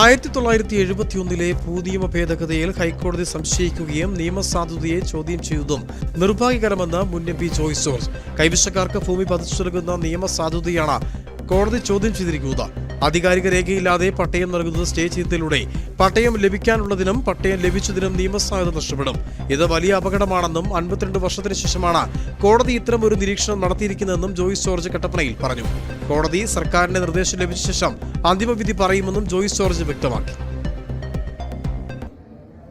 ആയിരത്തി തൊള്ളായിരത്തി എഴുപത്തിയൊന്നിലെ ഭൂനിയമ ഭേദഗതിയിൽ ഹൈക്കോടതി സംശയിക്കുകയും നിയമസാധുതയെ ചോദ്യം ചെയ്തതും നിർഭാഗ്യകരമെന്ന് മുൻ എം പി ജോയ്സ് ജോർജ് കൈവശക്കാർക്ക് ഭൂമി പതിച്ചു നൽകുന്ന നിയമസാധുതയാണ് കോടതി ചോദ്യം ചെയ്തിരിക്കുന്നത്. ആധികാരിക രേഖയില്ലാതെ പട്ടയം നൽകുന്നത് സ്റ്റേ ചെയ്തതിലൂടെ പട്ടയം ലഭിക്കാനുള്ളതിനും പട്ടയം ലഭിച്ചതിനും നിയമസാധ്യത നഷ്ടപ്പെടും. ഇത് വലിയ അപകടമാണെന്നും അൻപത്തിരണ്ട് വർഷത്തിന് ശേഷമാണ് കോടതി ഇത്തരം ഒരു നിരീക്ഷണം നടത്തിയിരിക്കുന്നതെന്നും ജോയിസ് ജോർജ് കട്ടപ്പനയിൽ പറഞ്ഞു. കോടതി സർക്കാരിന്റെ നിർദ്ദേശം ലഭിച്ച ശേഷം അന്തിമവിധി പറയുമെന്നും ജോയിസ് ജോർജ് വ്യക്തമാക്കി.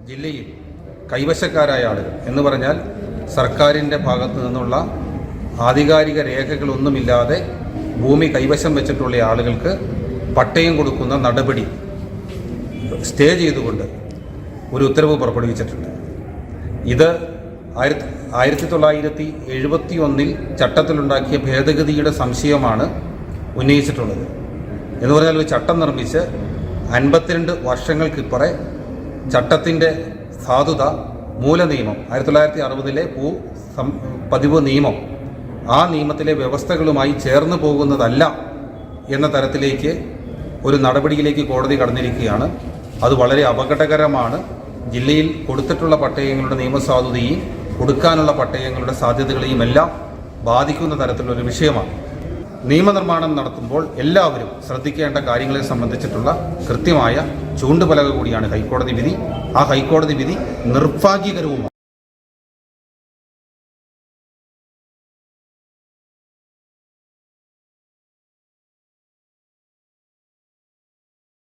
ജില്ലയിൽ കൈവശക്കാരായ ആളുകൾ എന്ന് പറഞ്ഞാൽ സർക്കാരിന്റെ ഭാഗത്തു നിന്നുള്ള ആധികാരിക രേഖകളൊന്നുമില്ലാതെ ഭൂമി കൈവശം വെച്ചിട്ടുള്ള ആളുകൾക്ക് പട്ടയം കൊടുക്കുന്ന നടപടി സ്റ്റേ ചെയ്തുകൊണ്ട് ഒരു ഉത്തരവ് പുറപ്പെടുവിച്ചിട്ടുണ്ട്. ഇത് ആയിരത്തി ആയിരത്തി തൊള്ളായിരത്തി എഴുപത്തി ഒന്നിൽ ചട്ടത്തിലുണ്ടാക്കിയ ഭേദഗതിയുടെ സംശയമാണ് ഉന്നയിച്ചിട്ടുള്ളത്. എന്ന് പറഞ്ഞാൽ ഒരു ചട്ടം നിർമ്മിച്ച് അൻപത്തിരണ്ട് വർഷങ്ങൾക്കിപ്പുറെ ചട്ടത്തിന്റെ സാധുത മൂലനിയമം ആയിരത്തി തൊള്ളായിരത്തി അറുപതിലെ ഭൂ സം പതിവ് നിയമം ആ നിയമത്തിലെ വ്യവസ്ഥകളുമായി ചേർന്ന് പോകുന്നതല്ല എന്ന തരത്തിലേക്ക് ഒരു നടപടിയിലേക്ക് കോടതി കടന്നിരിക്കുകയാണ്. അത് വളരെ അപകടകരമാണ്. ജില്ലയിൽ കൊടുത്തിട്ടുള്ള പട്ടയങ്ങളുടെ നിയമസാധുതയും കൊടുക്കാനുള്ള പട്ടയങ്ങളുടെ സാധ്യതകളെയും എല്ലാം ബാധിക്കുന്ന തരത്തിലുള്ള വിഷയമാണ്. നിയമനിർമ്മാണം നടത്തുമ്പോൾ എല്ലാവരും ശ്രദ്ധിക്കേണ്ട കാര്യങ്ങളെ സംബന്ധിച്ചിട്ടുള്ള കൃത്യമായ ചൂണ്ടുപലക കൂടിയാണ് ഹൈക്കോടതി വിധി. ആ ഹൈക്കോടതി വിധി നിർഭാഗ്യകരവുമാണ്.